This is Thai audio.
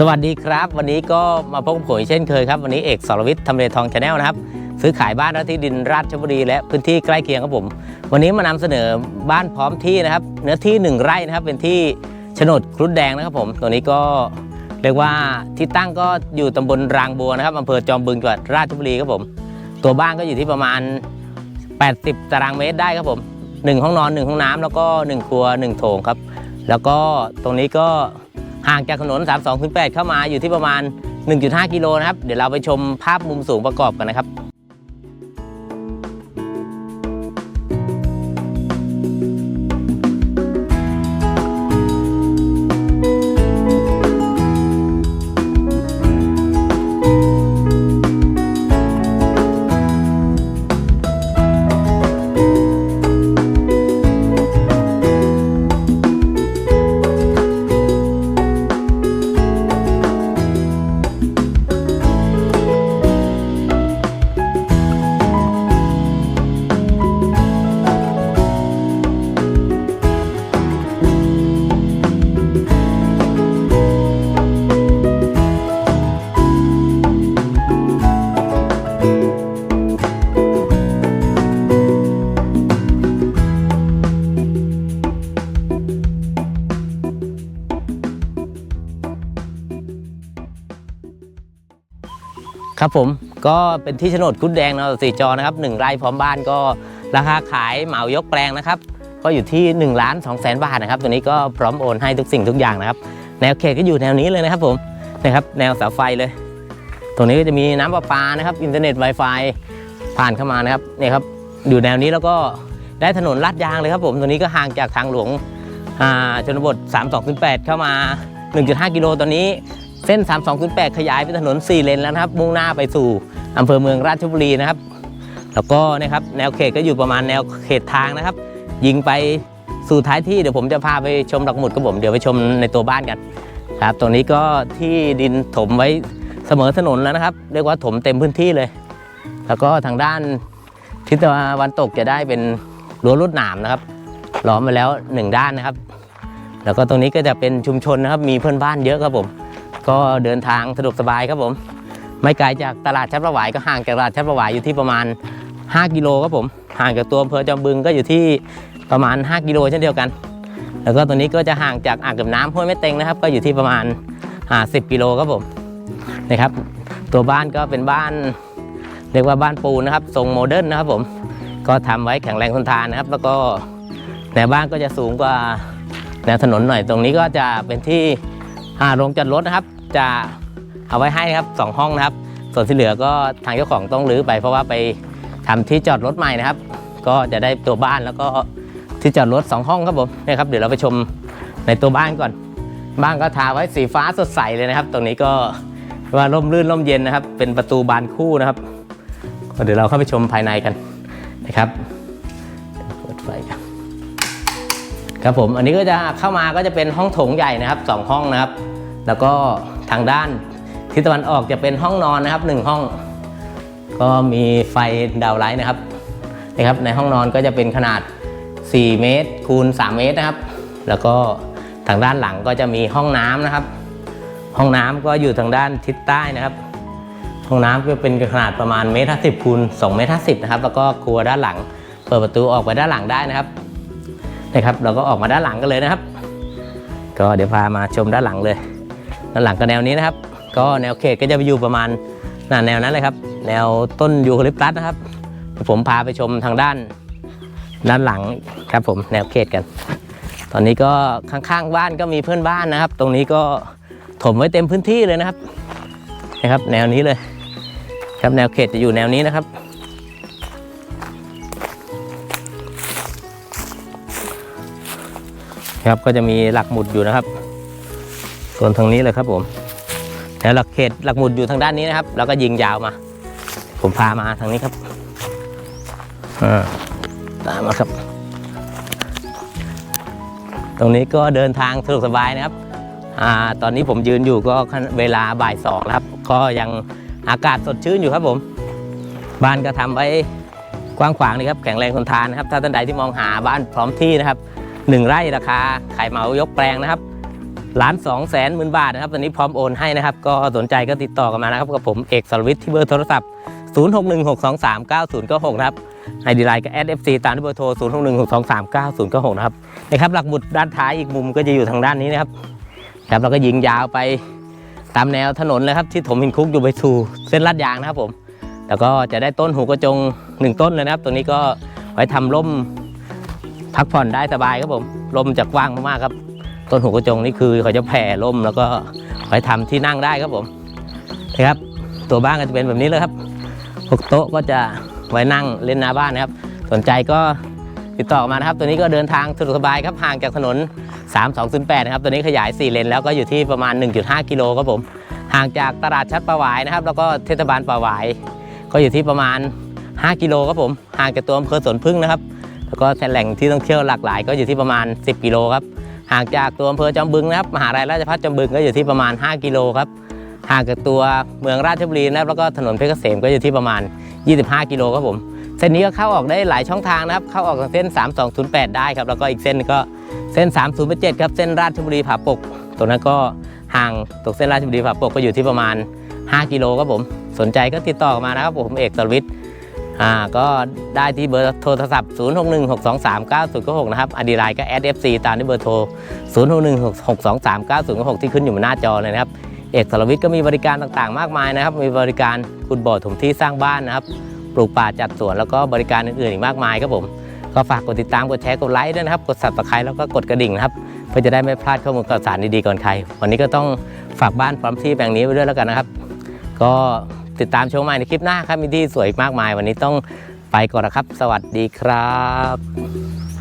สวัสดีครับ วันนี้ก็มาพบกับผมเช่นเคยครับ วันนี้เอกสรวิทย์ทำเลทองชาแนลนะครับ ซื้อขายบ้านและที่ดินราชบุรีและพื้นที่ใกล้เคียงครับผม วันนี้มานำเสนอบ้านพร้อมที่นะครับ เนื้อที่ 1 ไร่นะครับ เป็นที่โฉนดครุฑแดงนะครับผมตัวนี้ก็เรียกว่าที่ตั้งก็อยู่ตำบลรางบัวนะครับอำเภอจอมบึงจังหวัดราชบุรีครับผม ตัวบ้านก็อยู่ที่ประมาณ 80 ตารางเมตรได้ครับผมหนึ่งห้องนอนหนึ่งห้องน้ำแล้วก็หนึ่งครัวหนึ่งโถงครับ แล้วก็ตรงนี้ก็ ห่างจากถนน 3208 เข้ามาอยู่ที่ประมาณ 1.5 กิโลนะครับ เดี๋ยวเราไปชมภาพมุมสูงประกอบกันนะครับ ครับผมก็เป็นที่โฉนดคุดแดงนะสี่จอนะครับหนึ่งไร่พร้อมบ้านก็ราคาขายเหมายกแปลงนะครับ ก็อยู่ที่1นึ่งล้านสองแสนบาทนะครับตัวนี้ก็พร้อมโอนให้ทุกสิ่งทุกอย่างนะครับ แนวเขตก็อยู่แนวนี้เลยนะครับผมนะครับแนวเสาไฟเลย ตรงนี้ก็จะมีน้ำประปานะครับอินเทอร์เน็ต Wi-Fi ผ่านเข้ามานะครับเนี่ยครับอยู่แนวนี้แล้วก็ได้ถนนลาดยางเลยครับผมตัวนี้ก็ห่างจากทางหลวงอาชนบท 3208 เข้ามา 1.5 กิโลตอนนี้ เส้น 3208 ขยายเป็นถนน 4 เลนแล้วนะครับ มุ่งหน้าไปสู่อำเภอเมืองราชบุรีนะครับ แล้วก็นะครับแนวเขตก็อยู่ประมาณแนวเขตทางนะครับ ยิงไปสู่ท้ายที่เดี๋ยวผมจะพาไปชมดอกหมุดกับผมเดี๋ยวไปชมในตัวบ้านกันครับตรงนี้ก็ที่ดินถมไว้เสมอถนนแล้วนะครับ เรียกว่าถมเต็มพื้นที่เลย แล้วก็ทางด้านทิศตะวันตกจะได้เป็นรั้วลวดหนามนะครับล้อมไปแล้วหนึ่งด้านนะครับ แล้วก็ตรงนี้ก็จะเป็นชุมชนนะครับ มีเพื่อนบ้านเยอะครับผม ก็เดินทางสะดวกสบายครับผม ไม่ไกลจากตลาดชับประหวายก็ห่างจากตลาดชับประหวายอยู่ที่ประมาณ 5 กิโลครับผม ห่างจากตัวอำเภอจอมบึงก็อยู่ที่ประมาณ 5 กิโลเช่นเดียวกัน แล้วก็ตัวนี้ก็จะห่างจากอ่างเก็บน้ำห้วยแม่เต็งนะครับ ก็อยู่ที่ประมาณอ่า10กิโลครับผมนะครับ ตัวบ้านก็เป็นบ้าน เรียกว่าบ้านปูนนะครับ ทรงโมเดิร์นนะครับผม ก็ทำไว้แข็งแรงทนทานนะครับ แล้วก็แนวบ้านก็จะสูงกว่าแนวถนนหน่อย ตรงนี้ก็จะเป็นที่อ่าโรงจอดรถนะครับ จะเอาไว้ให้ครับสองห้องนะครับ ส่วนที่เหลือก็ทางเจ้าของต้องรื้อไป เพราะว่าไปทำที่จอดรถใหม่นะครับ ก็จะได้ตัวบ้านแล้วก็ที่จอดรถสองห้องครับผมนี่ครับเดี๋ยวเราไปชมในตัวบ้านก่อน บ้านก็ทาไว้สีฟ้าสดใสเลยนะครับ ตรงนี้ก็ว่าร่มรื่นร่มเย็นนะครับ เป็นประตูบานคู่นะครับเดี๋ยวเราเข้าไปชมภายในกันนะครับเปิดไฟกันครับผมอันนี้ก็จะเข้ามาก็จะเป็นห้องโถงใหญ่นะครับสองห้องนะครับ แล้วก็ ทางด้านทิศตะวันออกจะเป็นห้องนอนนะครับหนึ่งห้อง ก็มีไฟดาวไลท์นะครับนะครับในห้องนอนก็จะเป็นขนาด 4 เมตรคูณ 3 เมตรนะครับ แล้วก็ทางด้านหลังก็จะมีห้องน้ำนะครับ ห้องน้ำก็อยู่ทางด้านทิศใต้นะครับ ห้องน้ำก็เป็นขนาดประมาณเมตรห้าสิบคูณ2เมตรห้าสิบนะครับ แล้วก็ครัวด้านหลัง เปิดประตูออกไปด้านหลังได้นะครับนะครับ เราก็ออกมาด้านหลังกันเลยนะครับ ก็เดี๋ยวพามาชมด้านหลังเลย ด้านหลังก็แนวนี้นะครับ ก็แนวเขตก็จะไปอยู่ประมาณน่ะแนวนั้นเลยครับ แนวต้นยูคาลิปตัสนะครับ ผมพาไปชมทางด้าน ด้านหลังครับผมแนวเขตกัน ตอนนี้ก็ข้างๆบ้านก็มีเพื่อนบ้านนะครับ ตรงนี้ก็ถมไว้เต็มพื้นที่เลยนะครับนะครับ แนวนี้เลย ครับแนวเขตจะอยู่แนวนี้นะครับ ครับก็จะมีหลักหมุดอยู่นะครับ ส่วนทางนี้เลยครับผมแล้วหลักเขตหลักหมุดอยู่ทางด้านนี้นะครับ แล้วก็ยิงยาวมา ผมพามาทางนี้ครับอ่าตามมาครับ ตรงนี้ก็เดินทางสะดวกสบายนะครับอ่าตอนนี้ผมยืนอยู่ก็เวลาบ่ายสองครับ ก็ยังอากาศสดชื่นอยู่ครับผม บ้านก็ทำไว้กว้างขวางเลยครับ แข็งแรงทนทานนะครับ ถ้าท่านใดที่มองหาบ้านพร้อมที่นะครับหนึ่งไร่ราคาขายเหมายกแปลงนะครับ ล้านสองแสนหมื่นบาทนะครับตอนนี้พร้อมโอนให้นะครับ ก็สนใจก็ติดต่อกันมานะครับกับผมเอกสรวิทย์ที่เบอร์โทรศัพท์ 0616239096 นะครับไอดีไลน์ก็ @fc ตามที่เบอร์โทร 0616239096 นะครับนะครับ หลักหมุดด้านท้ายอีกมุมก็จะอยู่ทางด้านนี้นะครับครับแล้วก็ยิงยาวไปตามแนวถนนเลยครับ ที่ถมหินคุกอยู่ไปสู่เส้นลาดยางนะครับผม แล้วก็จะได้ต้นหูกระจงหนึ่งต้นเลยนะครับตรงนี้ก็ไว้ทำร่มพักผ่อนได้สบายครับผมร่มจะกว้างมากๆครับ ต้นหูกระจงนี่คือเขาจะแผ่ร่มแล้วก็ไว้ทำที่นั่งได้ครับผมนะครับ ตัวบ้านก็จะเป็นแบบนี้เลยครับพวกโต๊ะก็จะไว้นั่งเล่นหน้าบ้านนะครับ สนใจก็ติดต่อมานะครับ ตัวนี้ก็เดินทางสะดวกสบายครับห่างจากถนน 3208 นะครับ ตัวนี้ขยาย 4 เลนแล้วก็อยู่ที่ประมาณ 1.5 กิโลครับผมห่างจากตลาดชัดประหวายนะครับ แล้วก็เทศบาลประหวาย ก็อยู่ที่ประมาณ 5 กิโลครับผมห่างจากตัวอำเภอสวนพึ่งนะครับ แล้วก็แหล่งที่ท่องเที่ยวหลากหลาย ก็อยู่ที่ประมาณ 10 กิโลครับ ห่างจากตัวอำเภอจอมบึงนะครับมหาลัยราชภัฏจอมบึงก็อยู่ที่ประมาณ 5 กิโลครับห่างจากตัวเมืองราชบุรีนะครับแล้วก็ถนนเพชรเกษมก็อยู่ที่ประมาณ 25 กิโลครับผมเส้นนี้ก็เข้าออกได้หลายช่องทางนะครับเข้าออกทางเส้น 3208 ได้ครับแล้วก็อีกเส้นก็เส้น 3007ครับเส้นราชบุรีผาปกตรงนั้นก็ห่างตรงเส้นราชบุรีผาปกก็อยู่ที่ประมาณ 5 กิโลครับผมสนใจก็ติดต่อมานะครับผมเอกสรวิทย์ อ่าก็ได้ที่เบอร์โทรศัพท์ 0616239096 นะครับอดีไลน์ก็ @fc ตามที่เบอร์โทร 0616239096 ที่ขึ้นอยู่บนหน้าจอเลยนะครับ เอกสรวิทย์ก็มีบริการต่างๆ มากมายนะครับ มีบริการขุดบ่อถมที่สร้างบ้านนะครับ ปลูกป่าจัดสวนแล้วก็บริการอื่นๆ อีกมากมายครับผม ก็ฝากกดติดตาม กดแชร์ กดไลค์ด้วยนะครับ กด subscribe แล้วก็กดกระดิ่งนะครับ เพื่อจะได้ไม่พลาดข้อมูลข่าวสารดีๆก่อนใคร วันนี้ก็ต้องฝากบ้านพร้อมที่แปลงนี้ไว้ด้วยแล้วกันนะครับ ก็ ติดตามชมใหม่ในคลิปหน้าครับมีที่สวยมากมาย วันนี้ต้องไปก่อนนะครับ สวัสดีครับ